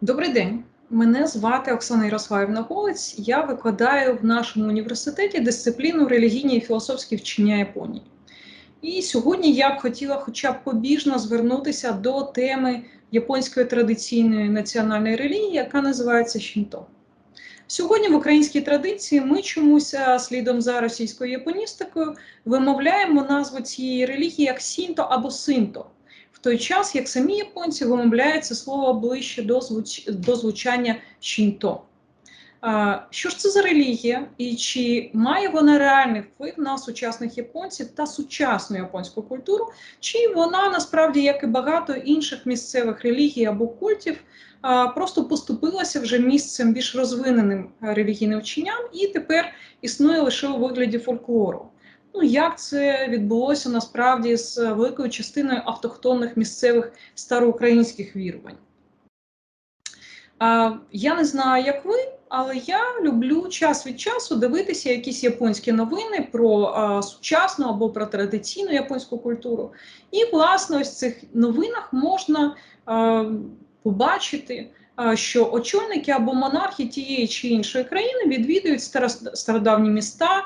Добрий день, мене звати Оксана Ярославівна Голець. Я викладаю в нашому університеті дисципліну релігійні і філософські вчення Японії. І сьогодні я б хотіла хоча б побіжно звернутися до теми японської традиційної національної релігії, яка називається Шінто. Сьогодні в українській традиції ми чомусь слідом за російською японістикою вимовляємо назву цієї релігії як Сінто або Синто в той час, як самі японці вимовляють це слово ближче до, звуч... до звучання Шінто. Що ж це за релігія, і чи має вона реальний вплив на сучасних японців та сучасну японську культуру, чи вона насправді, як і багато інших місцевих релігій або культів, просто поступилася вже місцем більш розвиненим релігійним вченням і тепер існує лише у вигляді фольклору? Ну, як це відбулося насправді з великою частиною автохтонних місцевих староукраїнських вірувань? Я не знаю, як ви, але я люблю час від часу дивитися якісь японські новини про сучасну або про традиційну японську культуру. І, власне, ось в цих новинах можна побачити, що очільники або монархи тієї чи іншої країни відвідують стародавні міста,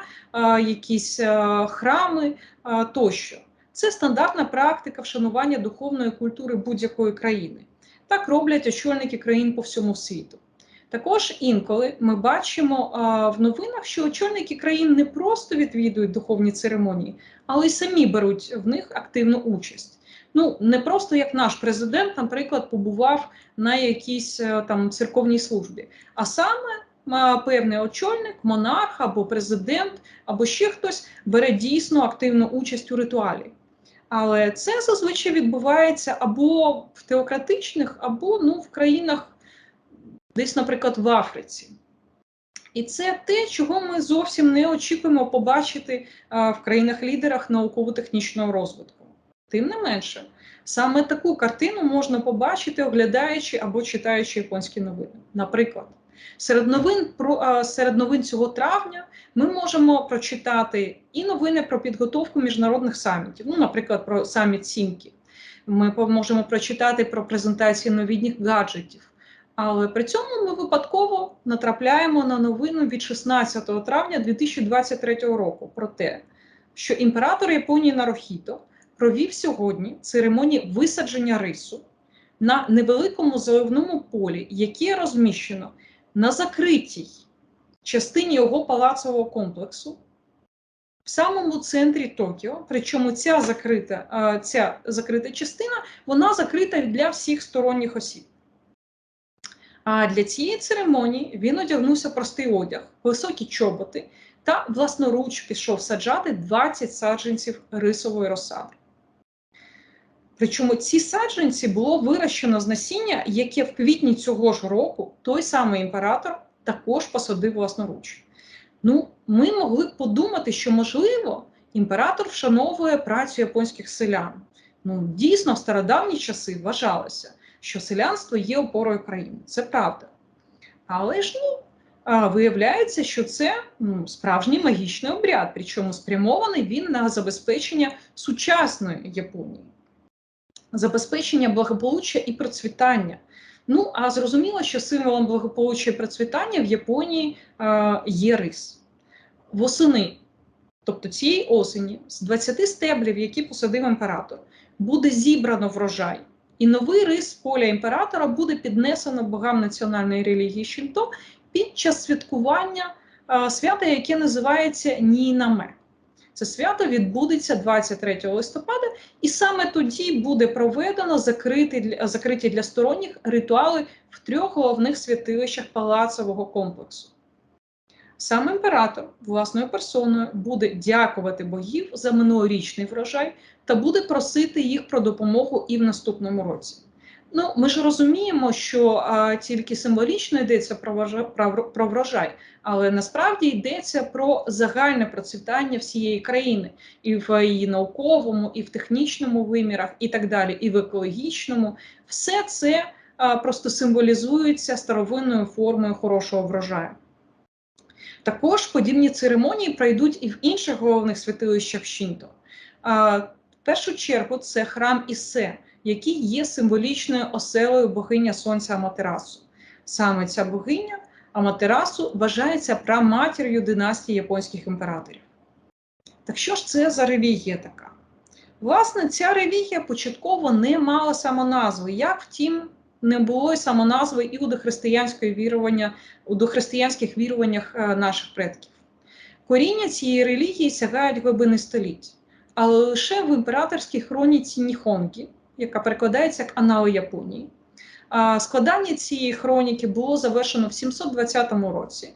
якісь храми тощо. Це стандартна практика вшанування духовної культури будь-якої країни. Так роблять очільники країн по всьому світу. Також інколи ми бачимо а, в новинах, що очільники країн не просто відвідують духовні церемонії, але й самі беруть в них активну участь. Ну не просто як наш президент, наприклад, побував на якійсь е, там церковній службі, а саме а, певний очільник, монарх або президент, або ще хтось бере дійсно активну участь у ритуалі. Але це зазвичай відбувається або в теократичних, або ну, в країнах, десь, наприклад, в Африці. І це те, чого ми зовсім не очікуємо побачити а, в країнах-лідерах науково-технічного розвитку. Тим не менше, саме таку картину можна побачити, оглядаючи або читаючи японські новини. Наприклад, серед новин про серед новин цього травня ми можемо прочитати і новини про підготовку міжнародних самітів, ну, наприклад, про саміт Сімки. Ми можемо прочитати про презентації новітніх гаджетів. Але при цьому ми випадково натрапляємо на новину від 16 травня 2023 року про те, що імператор Японії Нарохіто провів сьогодні церемонію висадження рису на невеликому заливному полі, яке розміщено на закритій частині його палацового комплексу в самому центрі Токіо. Причому ця закрита ця закрита частина вона закрита для всіх сторонніх осіб. А для цієї церемонії він одягнувся простий одяг, високі чоботи та власноруч пішов саджати 20 саджанців рисової розсади. Причому ці саджанці було вирощено з насіння, яке в квітні цього ж року той самий імператор також посадив власноруч. Ну, ми могли б подумати, що, можливо, імператор вшановує працю японських селян. Ну, дійсно, в стародавні часи вважалося, що селянство є опорою країни. Це правда. Але ж ну, виявляється, що це ну, справжній магічний обряд, причому спрямований він на забезпечення сучасної Японії, забезпечення благополуччя і процвітання. Ну а зрозуміло, що символом благополуччя і процвітання в Японії е, є рис. Восени, тобто цієї осені, з 20 стеблів, які посадив імператор, буде зібрано врожай. І новий рис поля імператора буде піднесено богам національної релігії Шінто під час святкування е, свята, яке називається Нінаме. Це свято відбудеться 23 листопада, і саме тоді буде проведено закриті, для сторонніх ритуали в трьох головних святилищах палацового комплексу. Сам імператор власною персоною буде дякувати богів за минулорічний врожай та буде просити їх про допомогу і в наступному році. Ну, ми ж розуміємо, що а, тільки символічно йдеться про врожай, про врожай, але насправді йдеться про загальне процвітання всієї країни і в її науковому, і в технічному вимірах, і так далі, і в екологічному. Все це а, просто символізується старовинною формою хорошого врожаю. Також подібні церемонії пройдуть і в інших головних святилищах Шінто. В першу чергу це храм Ісе, який є символічною оселою богиня Сонця Аматерасу. Саме ця богиня Аматерасу вважається праматір'ю династії японських імператорів. Так що ж це за релігія така? Власне, ця релігія початково не мала самоназви, як втім, не було й самоназви і у дохристиянської вірування, у дохристиянських віруваннях е, наших предків. Коріння цієї релігії сягають глибини століть, але лише в імператорській хроніці Ніхонгі, яка перекладається як Анали Японії. Складання цієї хроніки було завершено в 720 році.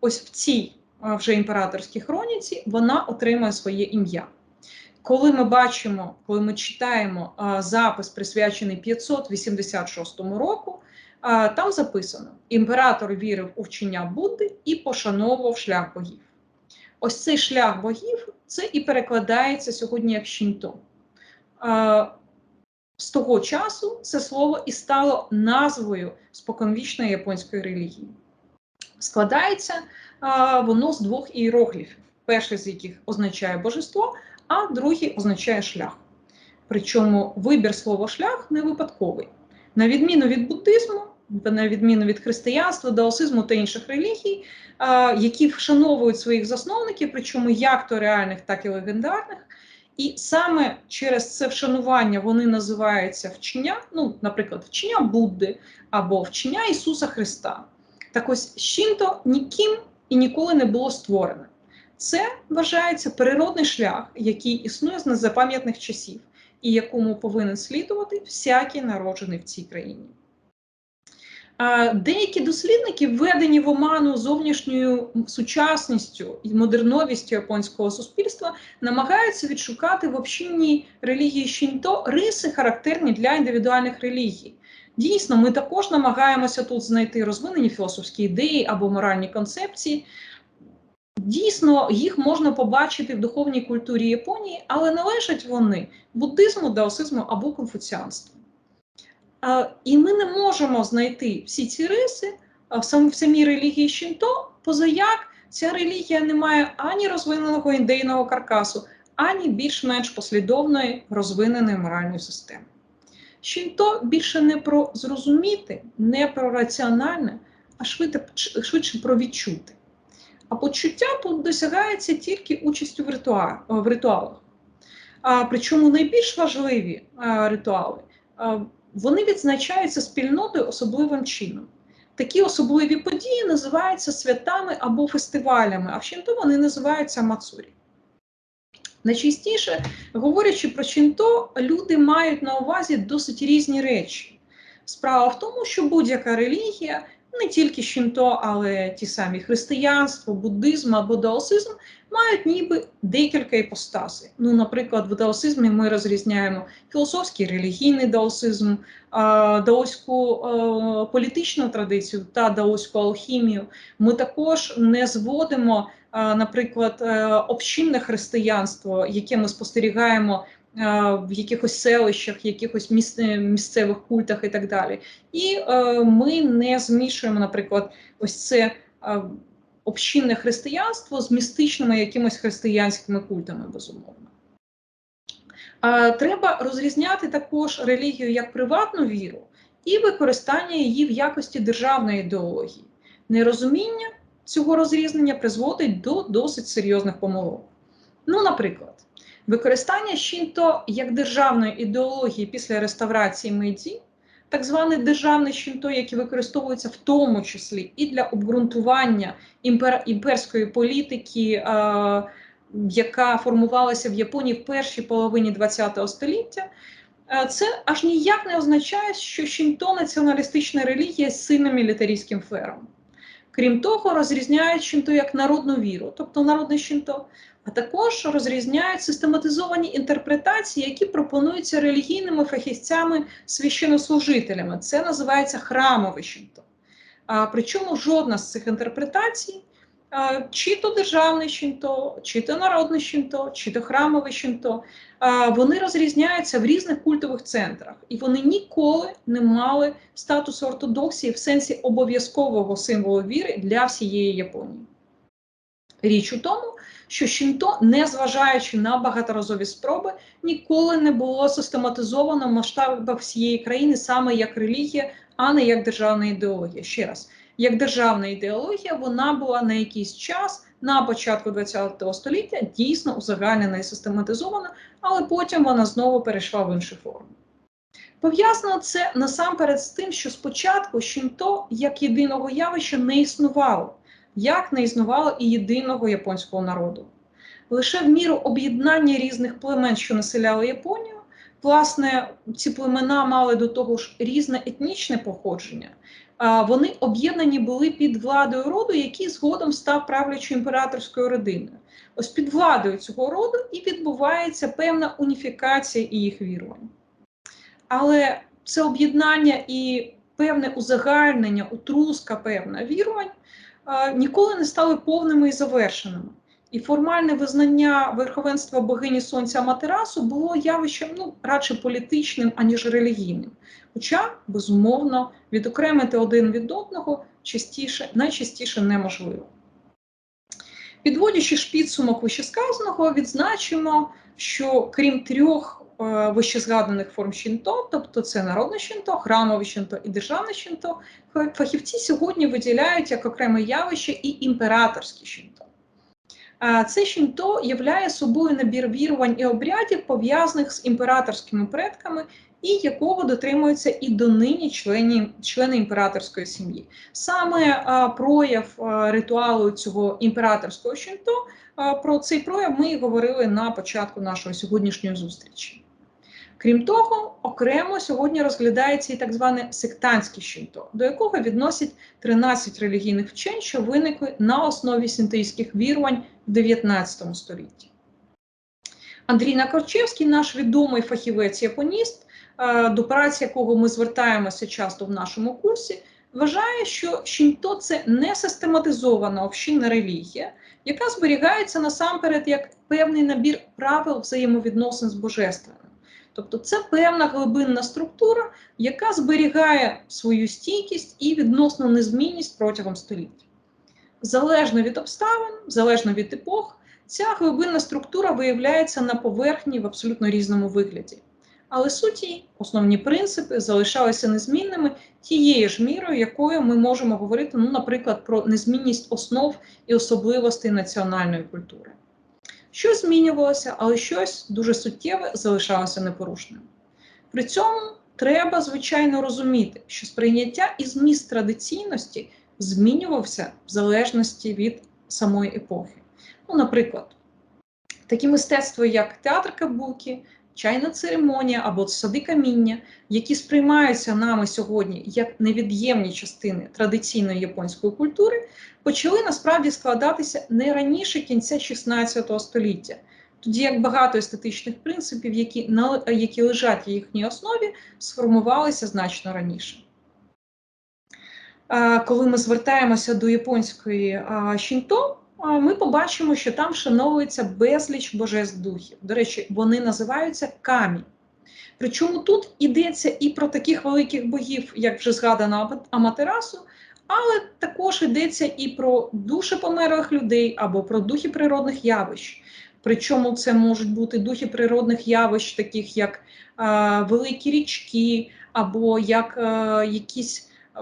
Ось в цій вже імператорській хроніці вона отримує своє ім'я. Коли ми бачимо, коли ми читаємо запис, присвячений 586 року, там записано: імператор вірив у вчення Будди і пошановував шлях богів. Ось цей шлях богів це і перекладається сьогодні як Шінто. З того часу це слово і стало назвою споконвічної японської релігії. Складається воно з двох іерогліфів, перший з яких означає божество, а другий означає шлях. Причому вибір слова шлях не випадковий. На відміну від буддизму, на відміну від християнства, даосизму та інших релігій, які вшановують своїх засновників, причому як то реальних, так і легендарних. І саме через це вшанування вони називаються вчення, ну, наприклад, вчення Будди або вчення Ісуса Христа. Так ось Шінто ніким і ніколи не було створене. Це вважається природний шлях, який існує з незапам'ятних часів, і якому повинен слідувати всякий народжений в цій країні. Деякі дослідники, введені в оману зовнішньою сучасністю і модерновістю японського суспільства, намагаються відшукати в общинній релігії Шінто риси, характерні для індивідуальних релігій. Дійсно, ми також намагаємося тут знайти розвинені філософські ідеї або моральні концепції. Дійсно, їх можна побачити в духовній культурі Японії, але належать вони буддизму, даосизму або конфуціанству. І ми не можемо знайти всі ці риси в самій релігії Шінто, позаяк ця релігія не має ані розвиненого ідейного каркасу, ані більш-менш послідовної розвиненої моральної системи. Шінто більше не про зрозуміти, не про раціональне, а швидше про відчути. А почуття тут досягається тільки участю в ритуалах. А, Причому найбільш важливі а, ритуали а, вони відзначаються спільнотою особливим чином. Такі особливі події називаються святами або фестивалями, а в Шінто вони називаються Мацурі. Найчастіше, говорячи про Шінто, люди мають на увазі досить різні речі. Справа в тому, що будь-яка релігія не тільки Шінто, але ті самі християнство, буддизм або даосизм мають ніби декілька іпостасей. Ну, наприклад, в даосизмі ми розрізняємо філософський релігійний даосизм, даоську політичну традицію та даоську алхімію. Ми також не зводимо, наприклад, е, общинне християнство, яке ми спостерігаємо в якихось селищах, якихось місцевих культах і так далі. І е, ми не змішуємо, наприклад, ось це е, общинне християнство з містичними якимось християнськими культами, безумовно. Треба розрізняти також релігію як приватну віру і використання її в якості державної ідеології. Нерозуміння цього розрізнення призводить до досить серйозних помилок. Ну, наприклад, Використання Шінто як державної ідеології після реставрації Мейдзі, так зване державне Шінто, яке використовується в тому числі і для обґрунтування імпер, імперської політики, а, яка формувалася в Японії в першій половині ХХ століття, це аж ніяк не означає, що Шінто націоналістична релігія з сильним мілітарійським фером. Крім того, розрізняють Шінто як народну віру, тобто народне Шінто, а також розрізняють систематизовані інтерпретації, які пропонуються релігійними фахівцями священнослужителями. Це називається храмове Шінто. А, Причому жодна з цих інтерпретацій, а, чи то державне Шінто, чи то народне Шінто, чи то храмове Шінто, а, вони розрізняються в різних культових центрах, і вони ніколи не мали статусу ортодоксії в сенсі обов'язкового символу віри для всієї Японії. Річ у тому, що Шінто, незважаючи на багаторазові спроби, ніколи не було систематизовано в масштабах всієї країни саме як релігія, а не як державна ідеологія. Ще раз, як державна ідеологія, вона була на якийсь час на початку ХХ століття дійсно узагальнена і систематизована, але потім вона знову перейшла в інші форми. Пов'язано це насамперед з тим, що спочатку Шінто як єдиного явища не існувало, як не існувало і єдиного японського народу. Лише в міру об'єднання різних племен, що населяли Японію, власне, ці племена мали до того ж різне етнічне походження. Вони об'єднані були під владою роду, який згодом став правлячою імператорською родиною. Ось під владою цього роду і відбувається певна уніфікація і їх вірувань. Але це об'єднання і певне узагальнення, утруска певна вірувань ніколи не стали повними і завершеними. І формальне визнання верховенства богині сонця Матерасу було явищем ну, радше політичним, аніж релігійним. Хоча, безумовно, відокремити один від одного частіше, найчастіше неможливо. Підводячи ж підсумок вищесказаного, відзначимо, що крім трьох вищезгаданих форм Шінто, тобто це народне Шінто, храмове Шінто і державне Шінто, фахівці сьогодні виділяють як окреме явище і імператорське Шінто. Це Шінто являє собою набір вірувань і обрядів, пов'язаних з імператорськими предками, і якого дотримуються і донині члені члени імператорської сім'ї. Саме а, прояв а, ритуалу цього імператорського Шінто, а, про цей прояв ми говорили на початку нашої сьогоднішньої зустрічі. Крім того, окремо сьогодні розглядається і так зване сектантське Шінто, до якого відносять 13 релігійних вчень, що виникли на основі синтеїстських вірувань в 19 столітті. Андрій Накорчевський, наш відомий фахівець-японіст, е, до праці якого ми звертаємося часто в нашому курсі, вважає, що Шінто це не систематизована общинна релігія, яка зберігається насамперед як певний набір правил взаємовідносин з божественним. Тобто це певна глибинна структура, яка зберігає свою стійкість і відносну незмінність протягом століть. Залежно від обставин, залежно від епох, ця глибинна структура виявляється на поверхні в абсолютно різному вигляді. Але суті, основні принципи залишалися незмінними тією ж мірою, якою ми можемо говорити, ну, наприклад, про незмінність основ і особливостей національної культури. Щось змінювалося, але щось дуже суттєве залишалося непорушним. При цьому треба, звичайно, розуміти, що сприйняття і зміст традиційності змінювався в залежності від самої епохи. Ну, Наприклад, такі мистецтва, як театр Кабукі, чайна церемонія або сади каміння, які сприймаються нами сьогодні як невід'ємні частини традиційної японської культури, почали насправді складатися не раніше кінця 16 століття. Тоді як багато естетичних принципів, які які лежать в їхній основі, сформувалися значно раніше. Коли ми звертаємося до японської Шінто, ми побачимо, що там вшановується безліч божеств духів. До речі, вони називаються камі. Причому тут йдеться і про таких великих богів, як вже згадано Аматерасу, але також йдеться і про душі померлих людей або про духи природних явищ. Причому це можуть бути духи природних явищ, таких як е, великі річки, або як е, якісь е,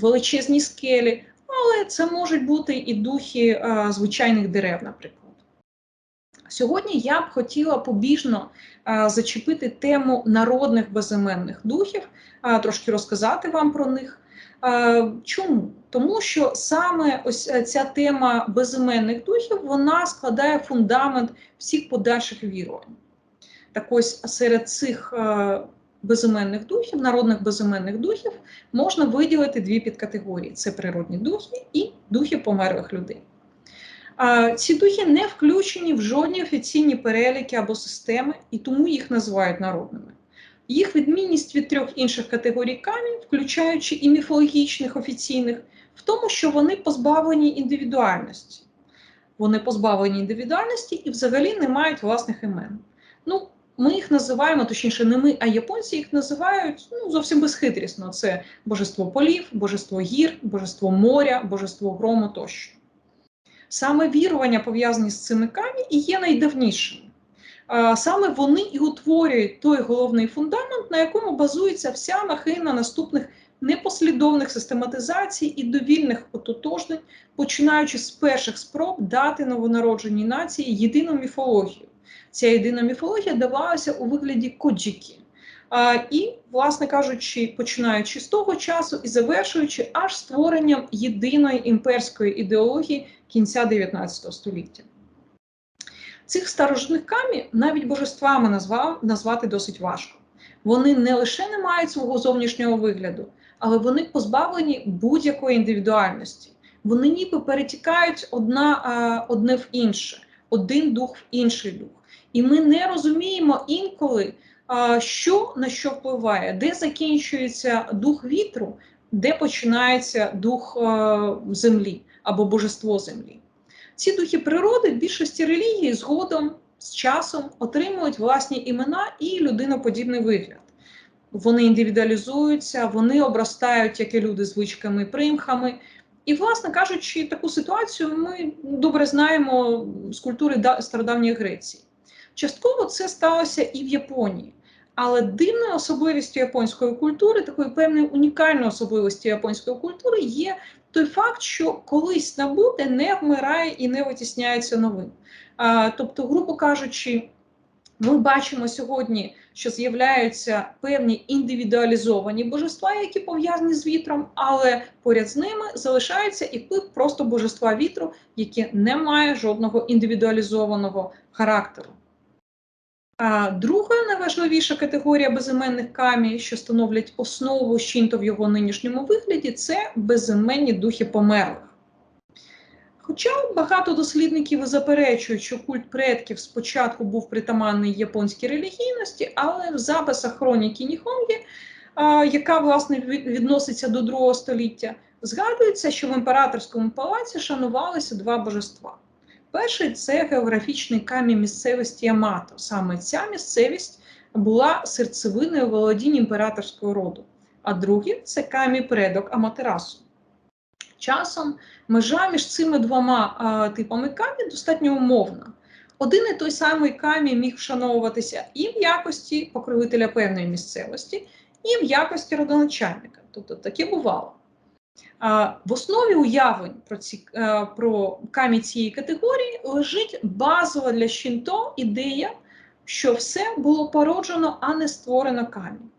величезні скелі, але це можуть бути і духи е, звичайних дерев, наприклад. Сьогодні я б хотіла побіжно е, зачепити тему народних безіменних духів, е, трошки розказати вам про них. Е, чому? Тому що саме ось ця тема безіменних духів вона складає фундамент всіх подальших вірувань. Так ось серед цих безіменних духів, народних безіменних духів, можна виділити дві підкатегорії: це природні духи і духи померлих людей. Ці духи не включені в жодні офіційні переліки або системи, і тому їх називають народними. Їх відмінність від трьох інших категорій камінь, включаючи і міфологічних офіційних, в тому, що вони позбавлені індивідуальності. Вони позбавлені індивідуальності і взагалі не мають власних імен. Ну, ми їх називаємо, точніше, не ми, а японці їх називають ну, зовсім безхитрісно. Це божество полів, божество гір, божество моря, божество грому тощо. Саме вірування, пов'язані з цими камі, і є найдавнішими. Саме вони і утворюють той головний фундамент, на якому базується вся махина наступних непослідовних систематизацій і довільних ототожнень, починаючи з перших спроб дати новонародженій нації єдину міфологію. Ця єдина міфологія давалася у вигляді коджіки. І, власне кажучи, починаючи з того часу і завершуючи аж створенням єдиної імперської ідеології кінця 19 століття. Цих старожитних камі навіть божествами назвав, назвати досить важко. Вони не лише не мають свого зовнішнього вигляду, але вони позбавлені будь-якої індивідуальності. Вони ніби перетікають одна, одне в інше, один дух в інший дух. І ми не розуміємо інколи, що на що впливає, де закінчується дух вітру, де починається дух землі або божество землі. Ці духи природи в більшості релігії згодом з часом отримують власні імена і людиноподібний вигляд. Вони індивідуалізуються, вони обростають, як і люди, звичками, примхами. І, власне кажучи, таку ситуацію ми добре знаємо з культури стародавньої Греції. Частково це сталося і в Японії. Але дивною особливістю японської культури, такою певною унікальною особливістю японської культури є той факт, що колись набуде не вмирає і не витісняється новим. А, Тобто, грубо кажучи, ми бачимо сьогодні, що з'являються певні індивідуалізовані божества, які пов'язані з вітром, але поряд з ними залишаються і просто божества вітру, яке не має жодного індивідуалізованого характеру. А друга найважливіша категорія безіменних камій, що становлять основу щінто в його нинішньому вигляді, це безіменні духи померлих. Хоча багато дослідників заперечують, що культ предків спочатку був притаманний японській релігійності, але в записах хроніки Ніхонгі, яка власне відноситься до другого століття, згадується, що в імператорському палаці шанувалися два божества. Перший це географічний камінь місцевості Ямато. Саме ця місцевість була серцевиною володінь імператорського роду, а другий це камінь предок Аматерасу. Часом межа між цими двома а, типами камінь достатньо умовна. Один і той самий камінь міг вшановуватися і в якості покровителя певної місцевості, і в якості родоначальника. Тобто таке бувало. В основі уявлень про ці про камінь цієї категорії лежить базова для Шінто ідея, що все було породжено, а не створено камінь.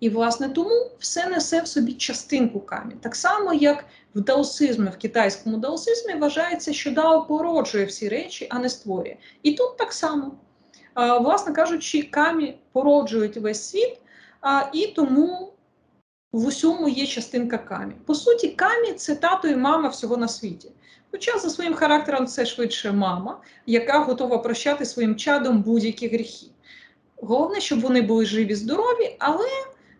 І, власне, тому все несе в собі частинку камінь. Так само, як в даосизмі, в китайському даосизмі вважається, що дао породжує всі речі, а не створює. І тут так само, власне кажучи, камінь породжують весь світ, і тому в усьому є частинка камі. По суті, камі це тато і мама всього на світі. Хоча за своїм характером це швидше мама, яка готова прощати своїм чадом будь-які гріхи. Головне, щоб вони були живі, здорові, але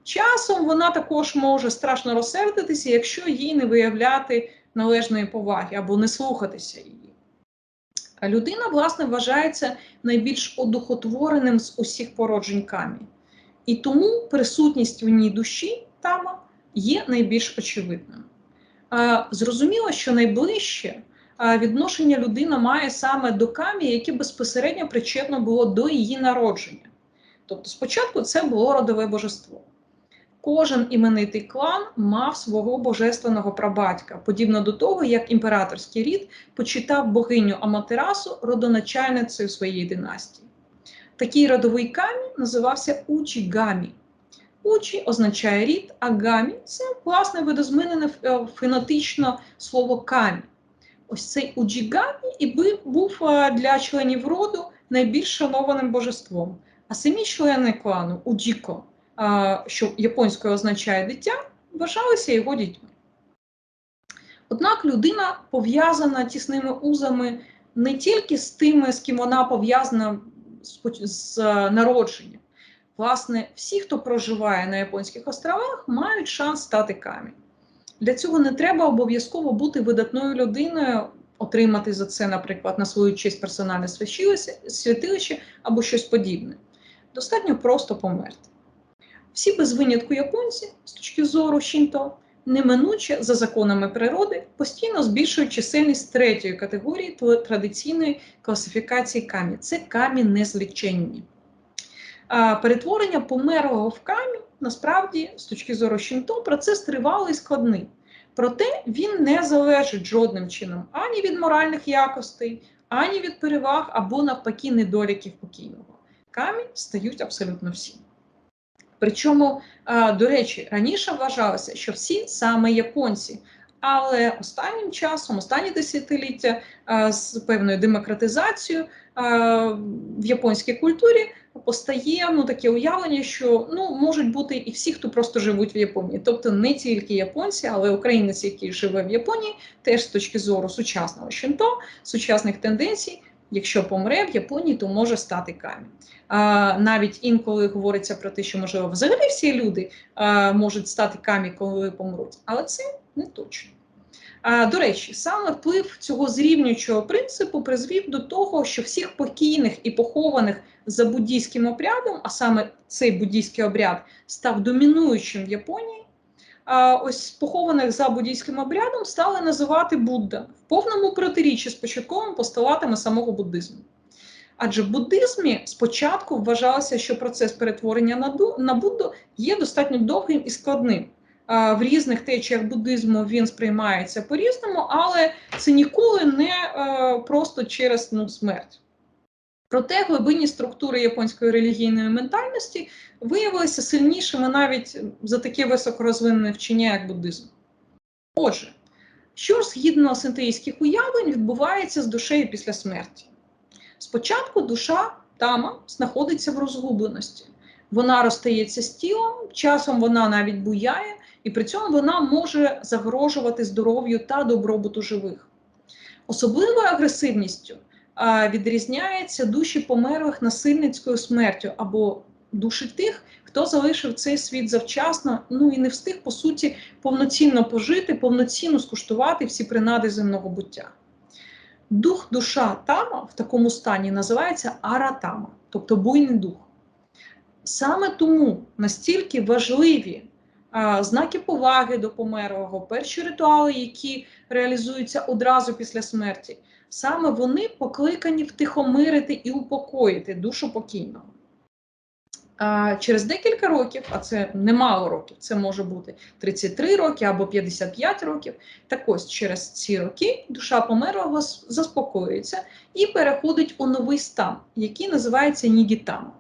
часом вона також може страшно розсердитися, якщо їй не виявляти належної поваги або не слухатися її. А людина, власне, вважається найбільш одухотвореним з усіх породжень камі. І тому присутність в ній душі тама є найбільш очевидним. Зрозуміло, що найближче відношення людина має саме до камі, яке безпосередньо причетно було до її народження. Тобто, спочатку це було родове божество. Кожен іменитий клан мав свого божественного прабатька, подібно до того, як імператорський рід почитав богиню Аматерасу родоначальницею своєї династії. Такий родовий камінь називався Учігамі. Учі означає рід, а гамі це власне видозмінене е, фенотично слово камі. Ось цей уджігамі і був е, для членів роду найбільш шанованим божеством. А самі члени клану Уджіко, е, що японською означає дитя, вважалися його дітьми. Однак людина пов'язана тісними узами не тільки з тими, з ким вона пов'язана з народженням. Власне, всі, хто проживає на Японських островах, мають шанс стати камінь. Для цього не треба обов'язково бути видатною людиною, отримати за це, наприклад, на свою честь персональне святилище або щось подібне. Достатньо просто померти. Всі без винятку японці, з точки зору Шінто, неминуче за законами природи постійно збільшують чисельність третьої категорії традиційної класифікації камінь. Це камінь незліченні. Перетворення померлого в камінь насправді, з точки зору Шінто, процес тривалий і складний. Проте він не залежить жодним чином ані від моральних якостей, ані від переваг або навпаки недоліків покійного. Камінь стають абсолютно всі. Причому, до речі, раніше вважалося, що всі саме японці. Але останнім часом, останні десятиліття з певною демократизацією в японській культурі постає ну, таке уявлення, що ну, можуть бути і всі, хто просто живуть в Японії. Тобто не тільки японці, але українець, який живе в Японії, теж з точки зору сучасного шинто, сучасних тенденцій, якщо помре в Японії, то може стати камінь. А, навіть інколи говориться про те, що можливо взагалі всі люди а, можуть стати камінь, коли помруть, але це не точно. До речі, саме вплив цього зрівнюючого принципу призвів до того, що всіх покійних і похованих за буддійським обрядом, а саме цей буддійський обряд став домінуючим в Японії. Ось похованих за буддійським обрядом стали називати Будда в повному протиріччі з початковими постулатами самого буддизму. Адже в буддизмі спочатку вважалося, що процес перетворення на Будду є достатньо довгим і складним. В різних течіях буддизму він сприймається по-різному, але це ніколи не е, просто через ну, смерть. Проте глибинні структури японської релігійної ментальності виявилися сильнішими навіть за таке високорозвинене вчення, як буддизм. Отже, що ж згідно синтеїстських уявлень відбувається з душею після смерті? Спочатку душа тама знаходиться в розгубленості. Вона розстається з тілом, часом вона навіть буяє, і при цьому вона може загрожувати здоров'ю та добробуту живих. Особливою агресивністю а, відрізняється душі померлих насильницькою смертю або душі тих, хто залишив цей світ завчасно, ну і не встиг, по суті, повноцінно пожити, повноцінно скуштувати всі принади земного буття. Дух душа тама в такому стані називається аратама, тобто буйний дух. Саме тому настільки важливі знаки поваги до померлого, перші ритуали, які реалізуються одразу після смерті, саме вони покликані втихомирити і упокоїти душу покійного. Через декілька років, а це немало років, це може бути 33 роки або 55 років. Так ось через ці роки душа померлого заспокоюється і переходить у новий стан, який називається нігітама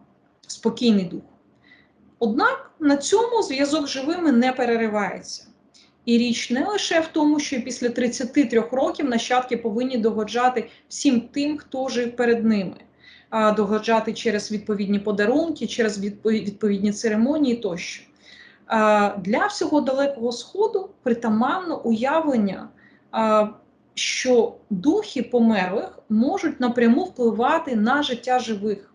спокійний дух. Однак на цьому зв'язок живими не переривається. І річ не лише в тому, що після 33 років нащадки повинні догоджати всім тим, хто жив перед ними, догоджати через відповідні подарунки, через відповідні церемонії тощо. Для всього Далекого Сходу притаманно уявлення, що духи померлих можуть напряму впливати на життя живих.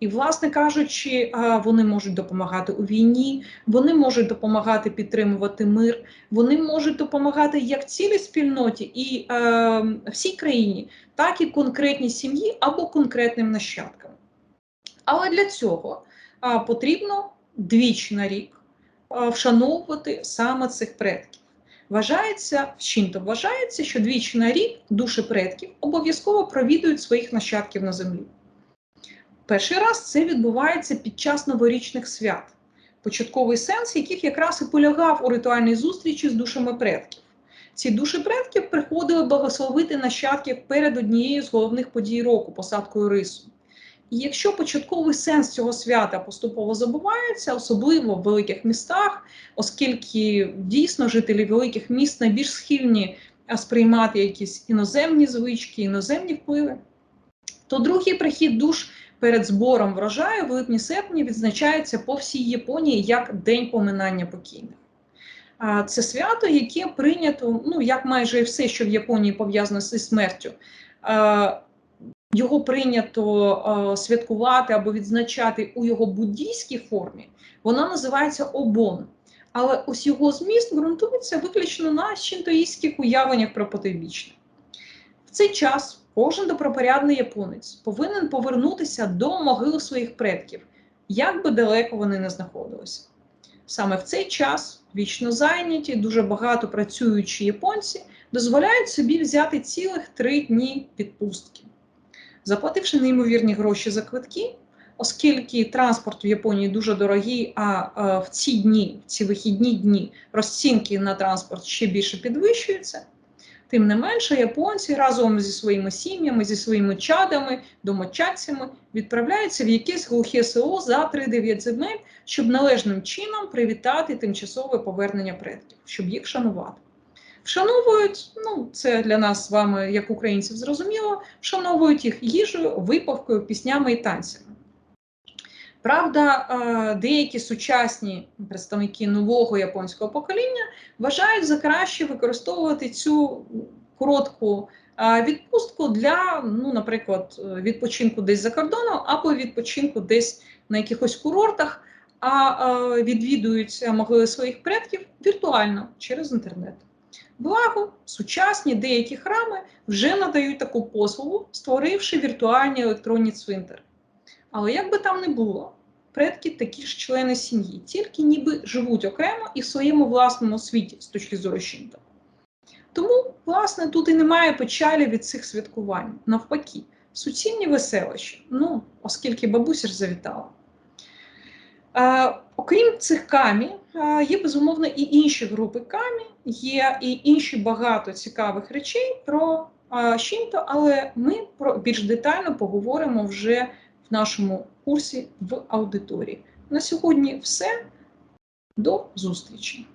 І, власне кажучи, вони можуть допомагати у війні, вони можуть допомагати підтримувати мир, вони можуть допомагати як цілій спільноті і е, всій країні, так і конкретній сім'ї або конкретним нащадкам. Але для цього е, потрібно двічі на рік е, вшановувати саме цих предків. Вважається, Щінто вважається, що двічі на рік душі предків обов'язково провідують своїх нащадків на землі. Перший раз це відбувається під час новорічних свят, початковий сенс яких якраз і полягав у ритуальній зустрічі з душами предків. Ці душі предків приходили благословити нащадків перед однією з головних подій року посадкою рису. І якщо початковий сенс цього свята поступово забувається, особливо в великих містах, оскільки дійсно жителі великих міст найбільш схильні сприймати якісь іноземні звички, іноземні впливи, то другий прихід душ перед збором врожаю в липні-серпні відзначається по всій Японії як День поминання покійних. Це свято, яке прийнято, ну як майже все, що в Японії пов'язано зі смертю. Його прийнято святкувати або відзначати у його буддійській формі, вона називається обон. Але ось його зміст ґрунтується виключно на щінтоїстських уявленнях про потойбічне. В цей час Кожен добропорядний японець повинен повернутися до могил своїх предків, як би далеко вони не знаходилися. саме в цей час вічно зайняті, дуже багато працюючі японці дозволяють собі взяти цілих три дні відпустки, заплативши неймовірні гроші за квитки. Оскільки транспорт в Японії дуже дорогий, а е, в ці дні, в ці вихідні дні, розцінки на транспорт ще більше підвищуються. Тим не менше, японці разом зі своїми сім'ями, зі своїми чадами, домочадцями відправляються в якесь глухе село за 3-9 земель, щоб належним чином привітати тимчасове повернення предків, щоб їх шанувати. Вшановують, ну це для нас з вами, як українців, зрозуміло, вшановують їх їжею, випавкою, піснями і танцями. Правда, е, деякі сучасні представники нового японського покоління вважають за краще використовувати цю коротку е, відпустку для, ну, наприклад, відпочинку десь за кордоном або відпочинку десь на якихось курортах, а е, відвідують могли своїх предків віртуально через інтернет. Благо, сучасні деякі храми вже надають таку послугу, створивши віртуальні електронні цвинтари. Але як би там не було, предки такі ж члени сім'ї, тільки ніби живуть окремо і в своєму власному світі з точки зору Шінто. Тому, власне, тут і немає печалі від цих святкувань. Навпаки, суцільні веселощі, ну, оскільки бабуся ж завітала. Е, окрім цих камі, е, є безумовно і інші групи камі, є і інші багато цікавих речей про е, Шінто, але ми про більш детально поговоримо вже нашому курсі в аудиторії. На сьогодні все. До зустрічі!